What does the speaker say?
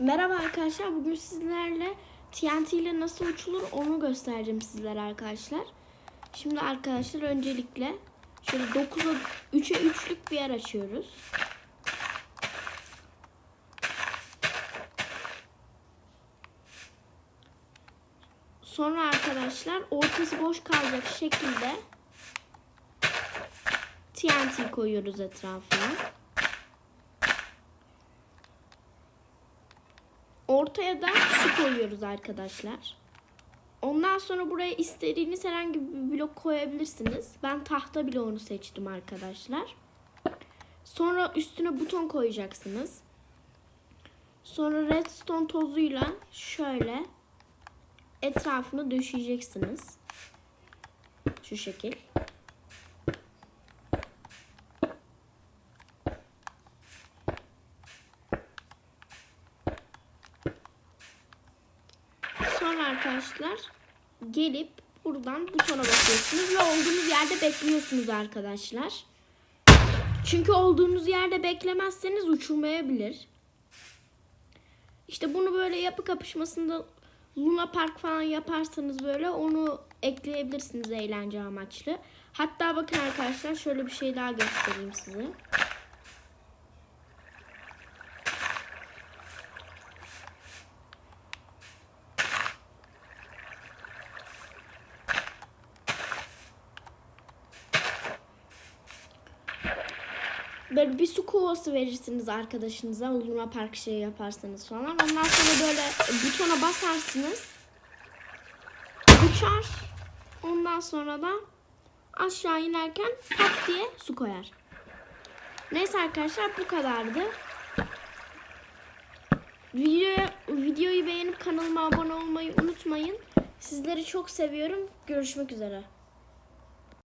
Merhaba arkadaşlar. Bugün sizlerle TNT ile nasıl uçulur onu göstereceğim sizlere arkadaşlar. Şimdi arkadaşlar öncelikle şöyle 9'a 3'e 3'lük bir yer açıyoruz. Sonra arkadaşlar ortası boş kalacak şekilde TNT koyuyoruz etrafına. Ortaya da su koyuyoruz arkadaşlar. Ondan sonra buraya istediğiniz herhangi bir blok koyabilirsiniz. Ben tahta bloğunu seçtim arkadaşlar. Sonra üstüne buton koyacaksınız. Sonra redstone tozuyla şöyle etrafını döşeyeceksiniz. Şu şekil. Arkadaşlar gelip buradan butona basıyorsunuz ve olduğunuz yerde bekliyorsunuz arkadaşlar. Çünkü olduğunuz yerde beklemezseniz uçurmayabilir. İşte bunu böyle yapı kapışmasında Luna Park falan yaparsanız böyle onu ekleyebilirsiniz eğlence amaçlı. Hatta bakın arkadaşlar şöyle bir şey daha göstereyim size. Böyle bir su kovası verirsiniz arkadaşınıza Luna Park şey yaparsanız falan. Ondan sonra böyle butona basarsınız. Uçar. Ondan sonra da aşağı inerken pat diye su koyar. Neyse arkadaşlar bu kadardı. Videoya, videoyu beğenip kanalıma abone olmayı unutmayın. Sizleri çok seviyorum. Görüşmek üzere.